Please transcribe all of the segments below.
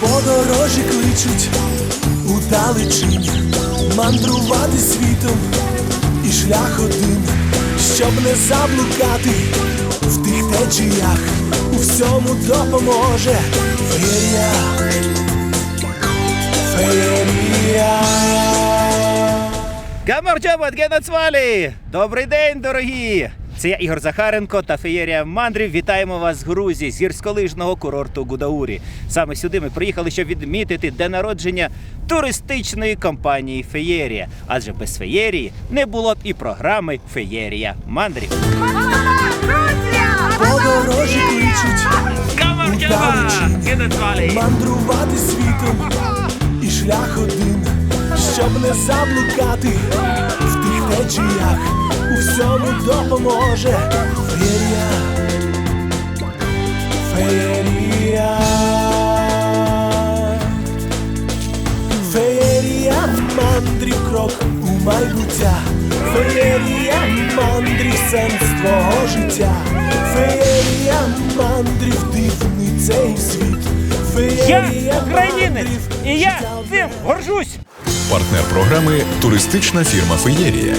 Подорожі кличуть у мандрувати світом і шлях один, щоб не заблукати в тих течіях, у всьому допоможе феєрія, феєрія. Гамарджабат Генацвалі! Добрий день, дорогі! Це я Ігор Захаренко та феєрія мандрів. Вітаємо вас з Грузії, з гірськолижного курорту Гудаурі. Саме сюди ми приїхали, щоб відмітити день народження туристичної компанії Феєрія. Адже без феєрії не було б і програми Феєрія мандрів. Подорожі кличуть мандрувати світом і шлях один, щоб не заблукати в тих течіях, у всьому допоможе феєрія, феєрія, феєрія мандрів крок у майбуття, феєрія мандрів сенс твого життя, феєрія мандрів дивний цей світ. Я українець, і я цим горжусь! Партнер програми туристична фірма Феєрія.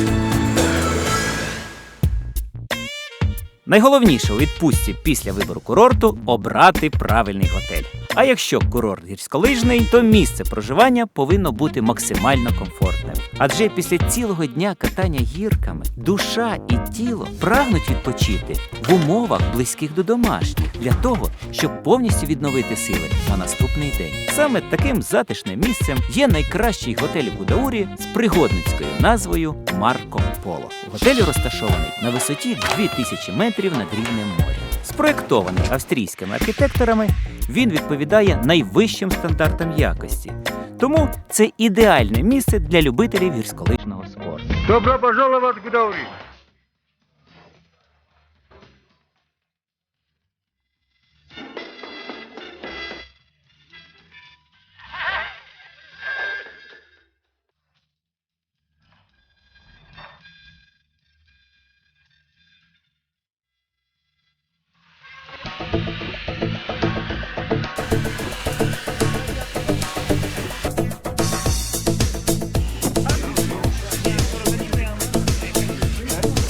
Найголовніше у відпустці після вибору курорту обрати правильний готель. А якщо курорт гірськолижний, то місце проживання повинно бути максимально комфортним. Адже після цілого дня катання гірками душа і тіло прагнуть відпочити в умовах близьких до домашніх для того, щоб повністю відновити сили на наступний день. Саме таким затишним місцем є найкращий готель в Гудаурі з пригодницькою назвою Марко Поло. Готель розташований на висоті 2000 метрів над рівнем моря. Спроєктований австрійськими архітекторами, він відповідає найвищим стандартам якості. Тому це ідеальне місце для любителів гірськолижного спорту. Добро пожаловать в Гудаури.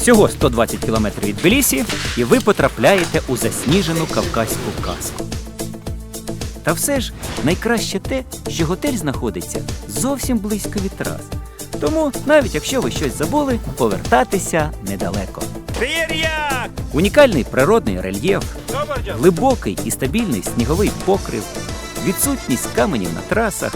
Всього 120 кілометрів від Тбілісі, і ви потрапляєте у засніжену кавказьку казку. Та все ж найкраще те, що готель знаходиться зовсім близько від трас. Тому, навіть якщо ви щось забули, повертатися недалеко. Феєрія! Унікальний природний рельєф, глибокий і стабільний сніговий покрив, відсутність каменів на трасах,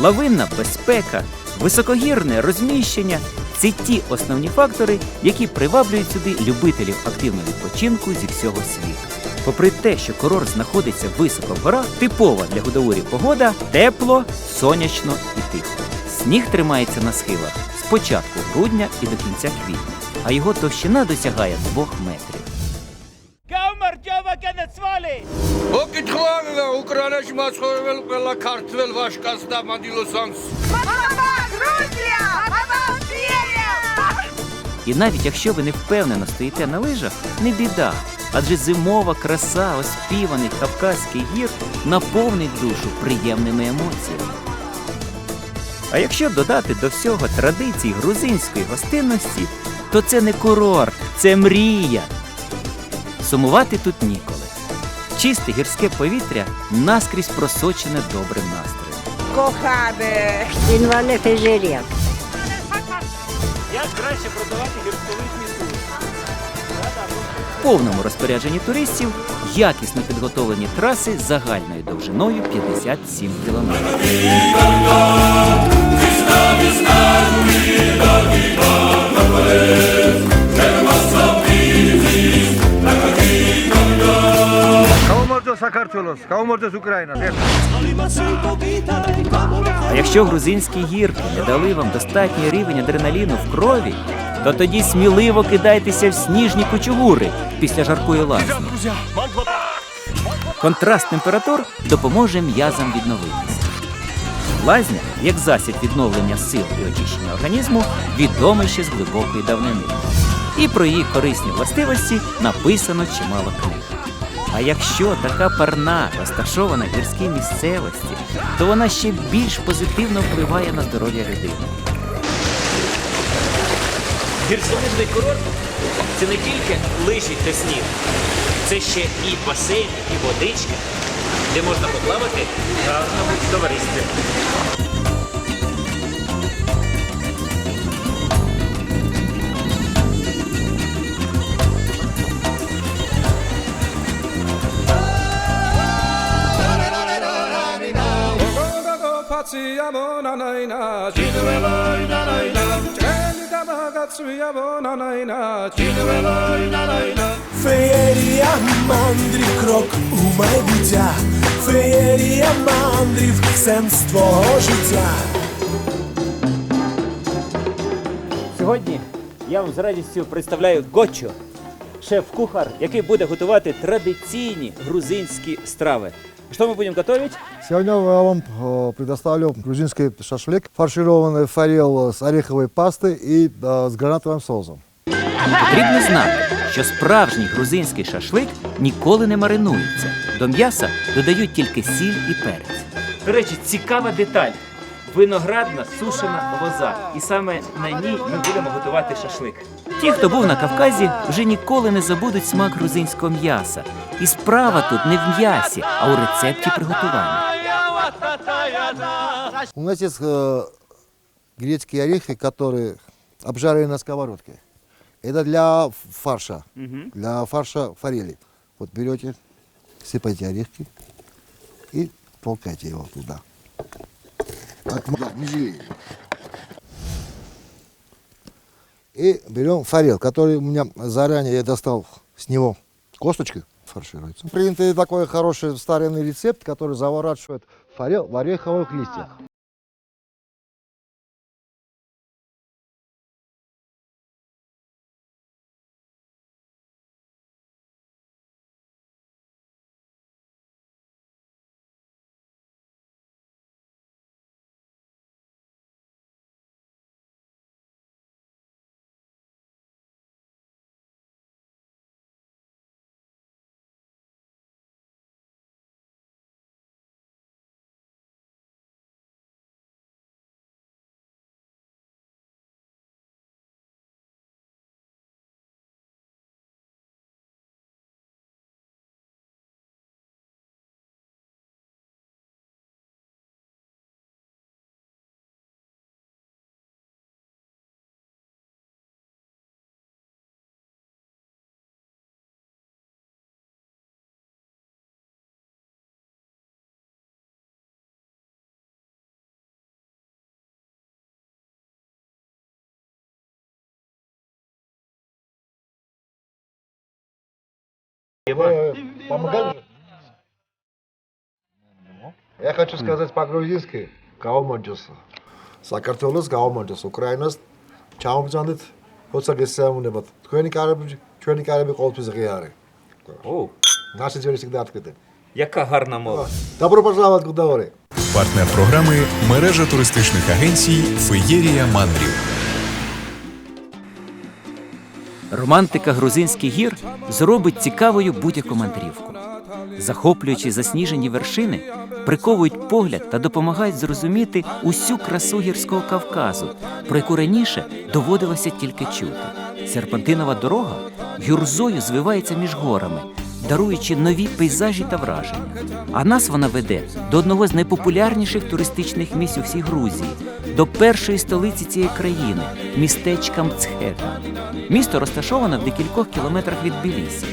лавинна безпека, високогірне розміщення це ті основні фактори, які приваблюють сюди любителів активного відпочинку зі всього світу. Попри те, що корор знаходиться високо в горах, типова для гудоурів погода тепло, сонячно і тихо. Сніг тримається на схилах з початку грудня і до кінця квітня, а його товщина досягає двох метрів. Україна і навіть якщо ви не впевнено стоїте на лижах, не біда. Адже зимова краса оспіваних Кавказьких гір наповнить душу приємними емоціями. А якщо додати до всього традицій грузинської гостинності, то це не курорт, це мрія. Сумувати тут ніколи. Чисте гірське повітря наскрізь просочене добрим настроєм. Кохане. Інвале фежерія. Як краще продавати гірськолижні тури? В повному розпорядженні туристів якісно підготовлені траси загальною довжиною 57 кілометрів. Кого можна з кого можна з України? Якщо грузинські гірки не дали вам достатній рівень адреналіну в крові, то тоді сміливо кидайтеся в сніжні кучугури після жаркої лазні. Контраст температур допоможе м'язам відновитися. Лазня, як засіб відновлення сил і очищення організму, відома ще з глибокої давнини. І про її корисні властивості написано чимало книг. А якщо така парна розташована в гірській місцевості, то вона ще більш позитивно впливає на здоров'я людини. Гірськолижний курорт це не тільки лижі та сніг, це ще і басейн, і водичка, де можна поплавати в гарному товаристві. Феєрія мандрів, крок у майбуття, феєрія мандрів, сенс твого життя. Сьогодні я вам з радістю представляю Гочо, шеф-кухар, який буде готувати традиційні грузинські страви. Що ми будемо готувати? Сегодня я вам э, предоставлю грузинский шашлык, фаршированный форел с ореховой пастой и э, с гранатовым соусом. Потрібно знати, що справжній грузинський шашлик ніколи не маринується. До м'яса додають тільки сіль і перець. До речі, цікава деталь. Виноградна сушена лоза. І саме на ній ми будемо готувати шашлик. Ті, хто був на Кавказі, вже ніколи не забудуть смак грузинського м'яса. І справа тут не в м'ясі, а у рецепті приготування. У нас есть э, грецкие орехи, которые обжарены на сковородке. Это для фарша, для фарша форели. Вот берете, сыпаете орехи и толкайте его туда. И берем форел, который у меня заранее я достал с него косточки фаршируется. Принятый такой хороший старинный рецепт, который заворачивает форел в ореховых листьях. Помогали? Я хочу сказать по-грузински. გაუმონჯოს. საქართველოს გაუმონჯოს. უკრაინას ჩაუმბრძანდეთ როცა გესიამუნებათ. თქვენი კარები ჩვენი კარები ყოველთვის ღია არის. О, Наши двери всегда открыты. яка гарна мова. Добро пожаловать в Гудавори. Партнер програми мережа туристичних агенцій Феєрія Мандрів. Романтика грузинських гір зробить цікавою будь-яку мандрівку. Захоплюючи засніжені вершини, приковують погляд та допомагають зрозуміти усю красу гірського Кавказу, про яку раніше доводилося тільки чути. Серпантинова дорога гюрзою звивається між горами, даруючи нові пейзажі та враження. А нас вона веде до одного з найпопулярніших туристичних місць у всій Грузії, до першої столиці цієї країни містечка Мцхета. Місто розташоване в декількох кілометрах від Білісі.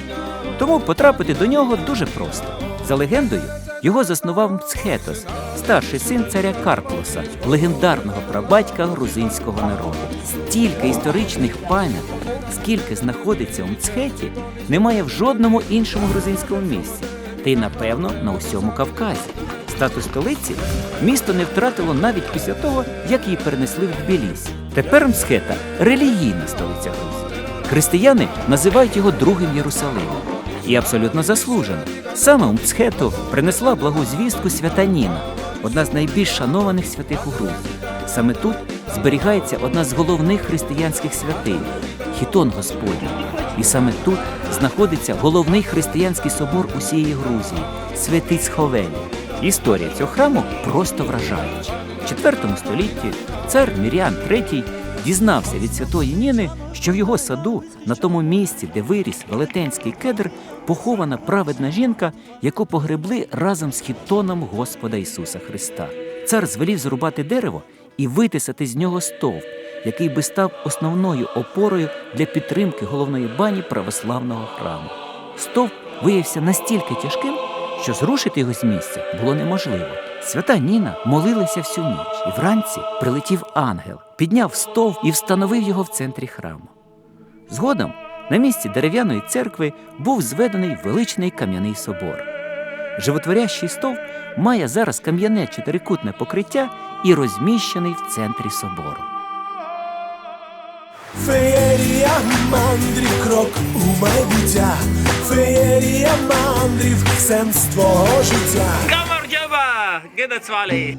Тому потрапити до нього дуже просто. За легендою, його заснував Мцхетос, старший син царя Карплоса, легендарного прабатька грузинського народу. Стільки історичних пам'яток, скільки знаходиться у Мцхеті, немає в жодному іншому грузинському місці, та й напевно на усьому Кавказі. Статус столиці місто не втратило навіть після того, як її перенесли в Тбілісі. Тепер Мцхета релігійна столиця Грузії. Християни називають його другим Єрусалимом. І абсолютно заслужено. Саме у Мцхету принесла благу звістку свята Ніна, одна з найбільш шанованих святих у Грузії. Саме тут зберігається одна з головних християнських святинь Хітон Господній. І саме тут знаходиться головний християнський собор усієї Грузії Святиць Ховелі. Історія цього храму просто вражаюча. В IV столітті цар Міріан III дізнався від святої Ніни, що в його саду, на тому місці, де виріс велетенський кедр, похована праведна жінка, яку погребли разом з хітоном Господа Ісуса Христа. Цар звелів зрубати дерево і витисати з нього стовп, який би став основною опорою для підтримки головної бані православного храму. Стовп виявився настільки тяжким, що зрушити його з місця було неможливо. Свята Ніна молилася всю ніч, і вранці прилетів ангел, підняв стовп і встановив його в центрі храму. Згодом на місці дерев'яної церкви був зведений величний кам'яний собор. Животворящий стовп має зараз кам'яне чотирикутне покриття і розміщений в центрі собору. Феєрія мандрів, крок у майбуття. Феєрія мандрів, сенс твого життя. Камардява! Гедацвалі!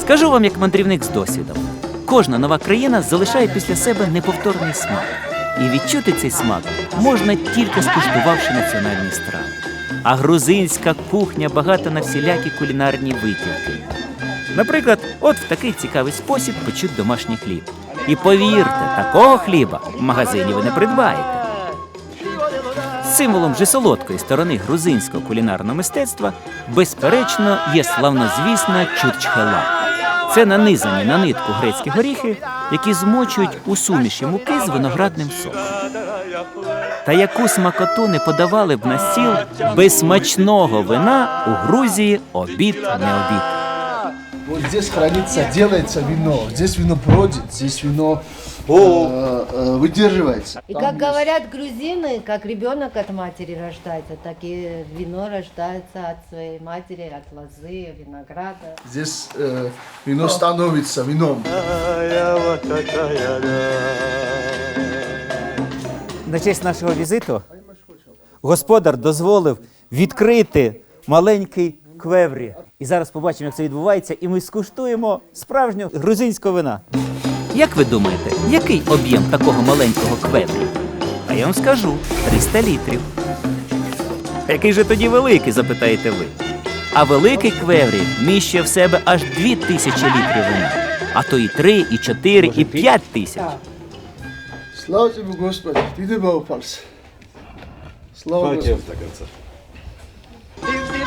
Скажу вам як мандрівник з досвідом: кожна нова країна залишає після себе неповторний смак. І відчути цей смак можна тільки скуштувавши національні страви. А грузинська кухня багата на всілякі кулінарні витівки. Наприклад, от в такий цікавий спосіб печуть домашній хліб. І повірте, такого хліба в магазині ви не придбаєте. Символом же солодкої сторони грузинського кулінарного мистецтва, безперечно, є славнозвісна чурчхела. Це нанизані на нитку грецькі горіхи, які змочують у суміші муки з виноградним соком. Та яку смакоту не подавали б на стіл без смачного вина у Грузії обід не обід. Вот здесь хранится, делается вино. Здесь вино бродит, здесь вино э, э, выдерживается. И как говорят грузины, как ребенок от матери рождается, так и вино рождается от своей матери, от лозы, винограда. Здесь э, вино становится вином. На честь нашого візиту господар дозволив відкрити маленький квеврі. І зараз побачимо, як це відбувається, і ми скуштуємо справжнього грузинського вина. Як ви думаєте, який об'єм такого маленького квеврі? А я вам скажу 300 літрів. Який же тоді великий, запитаєте ви? А великий квеврі вміщує в себе аж 2000 літрів вина. А то і 3, і 4, і 5 тисяч. Слава тебе, Господи, ты не упался. Слава Господи.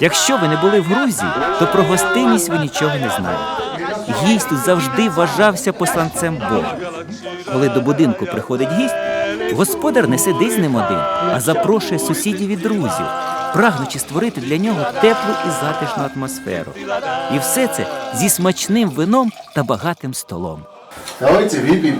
Якщо ви не були в Грузії, то про гостинність ви нічого не знаєте. Гість тут завжди вважався посланцем Бога. Коли до будинку приходить гість, господар не сидить з ним один, а запрошує сусідів і друзів, прагнучи створити для нього теплу і затишну атмосферу. І все це зі смачним вином та багатим столом. Давайте выпьем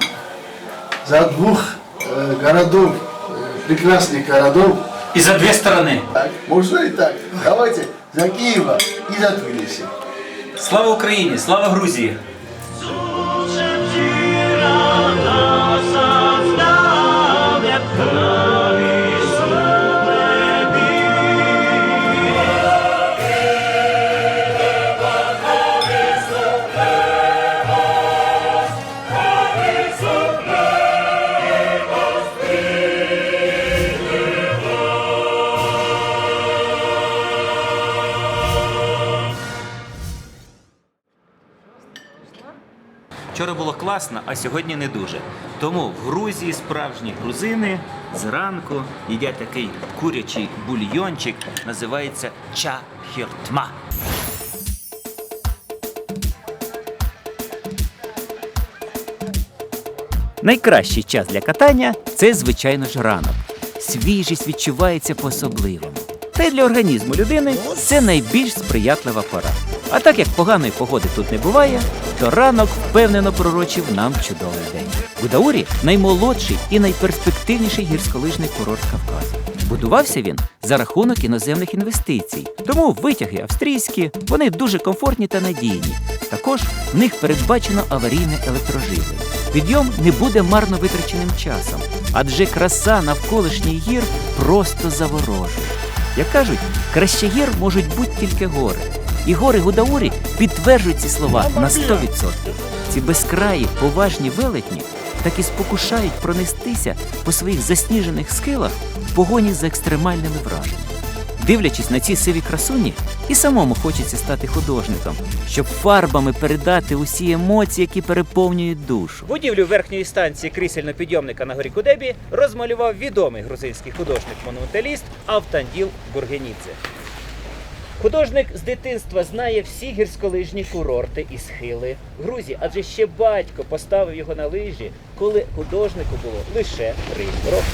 за двух э, городов, э, прекрасных городов. І за дві сторони. Так, можно и так. Давайте за Киева и за Тбилиси. Слава Україні! Слава Грузії! класно, а сьогодні не дуже. Тому в Грузії справжні грузини зранку їдять такий курячий бульйончик, називається чахіртма. Найкращий час для катання це, звичайно ж, ранок. Свіжість відчувається по-особливому. Та й для організму людини це найбільш сприятлива пора. А так як поганої погоди тут не буває, то ранок впевнено пророчив нам чудовий день. Гудаурі наймолодший і найперспективніший гірськолижний курорт Кавказу. Будувався він за рахунок іноземних інвестицій, тому витяги австрійські, вони дуже комфортні та надійні. Також в них передбачено аварійне електроживлення. Підйом не буде марно витраченим часом, адже краса навколишніх гір просто заворожує. Як кажуть, краще гір можуть бути тільки гори. І гори Гудаурі підтверджують ці слова на 100%. Ці безкраї, поважні велетні так і спокушають пронестися по своїх засніжених схилах в погоні за екстремальними враженнями. Дивлячись на ці сиві красуні, і самому хочеться стати художником, щоб фарбами передати усі емоції, які переповнюють душу. Будівлю верхньої станції крісельно-підйомника на горі Кудебі розмалював відомий грузинський художник-монументаліст Автанділ Бургенідзе. Художник з дитинства знає всі гірськолижні курорти і схили Грузії, адже ще батько поставив його на лижі, коли художнику було лише три роки.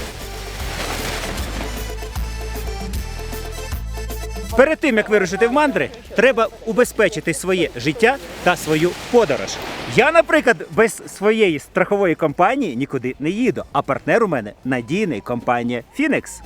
Перед тим як вирушити в мандри, треба убезпечити своє життя та свою подорож. Я, наприклад, без своєї страхової компанії нікуди не їду, а партнер у мене надійний компанія Фінекс.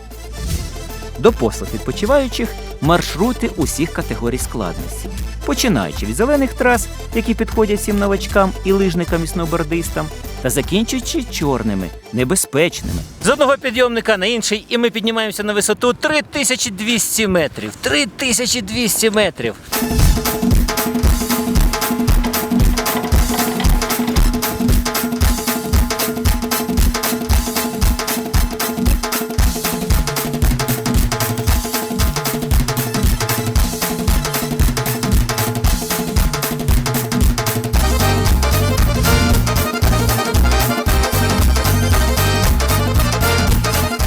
До послуг відпочиваючих маршрути усіх категорій складності, починаючи від зелених трас, які підходять всім новачкам і лижникам і сноубордистам, та закінчуючи чорними, небезпечними. З одного підйомника на інший, і ми піднімаємося на висоту 3200 метрів. 3200 метрів.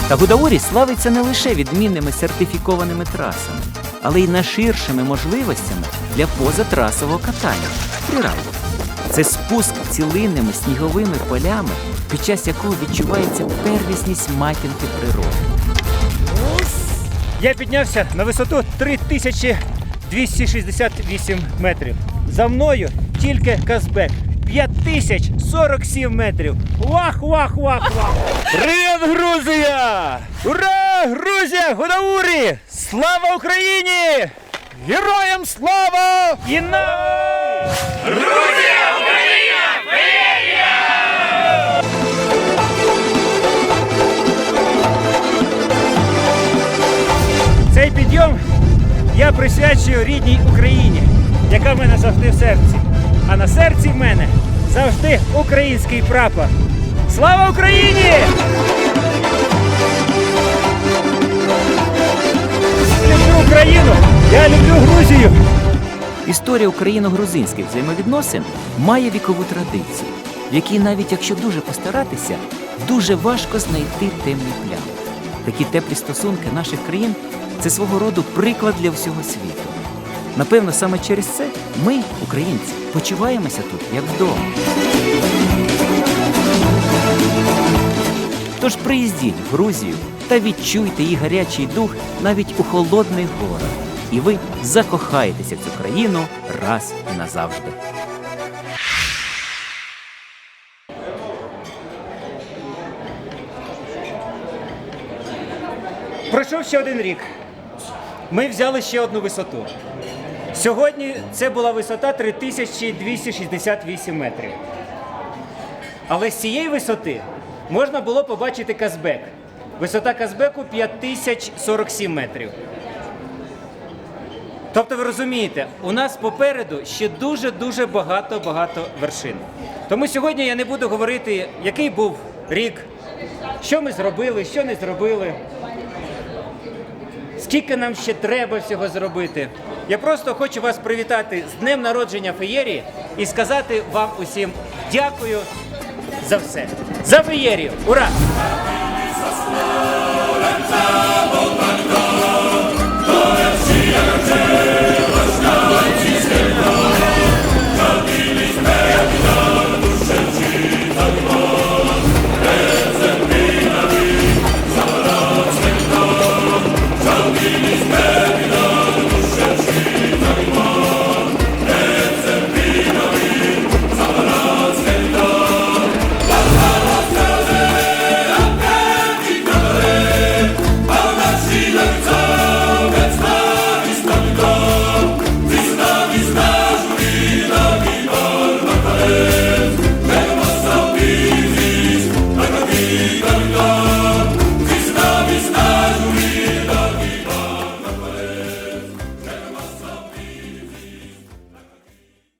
Та Гудаурі славиться не лише відмінними сертифікованими трасами, але й найширшими можливостями для позатрасового катання фрірайду. Це спуск цілинними сніговими полями, під час якого відчувається первісність матінки природи. Я піднявся на висоту 3268 метрів. За мною тільки Казбек. 5047 метрів. Вах, вах, вах, вах. Привіт, Грузія! Ура! Грузія! Гудаурі! Слава Україні! Героям слава! І нам! Цей підйом я присвячую рідній Україні, яка в мене завжди в серці. А на серці в мене завжди український прапор. Слава Україні! Люблю Україну! Я люблю Грузію! Історія україно-грузинських взаємовідносин має вікову традицію, в якій навіть якщо дуже постаратися, дуже важко знайти темні плями. Такі теплі стосунки наших країн це свого роду приклад для всього світу. Напевно, саме через це ми, українці, почуваємося тут як вдома. Тож приїздіть в Грузію та відчуйте її гарячий дух навіть у холодних горах, і ви закохаєтеся в цю країну раз і назавжди. Пройшов ще один рік. Ми взяли ще одну висоту. Сьогодні це була висота 3268 метрів. Але з цієї висоти можна було побачити Казбек. Висота Казбеку 5047 метрів. Тобто ви розумієте, у нас попереду ще дуже-дуже багато-багато вершин. Тому сьогодні я не буду говорити, який був рік, що ми зробили, що не зробили. Скільки нам ще треба всього зробити? Я просто хочу вас привітати з днем народження феєрі і сказати вам усім дякую за все. За феєрію! Ура! Горе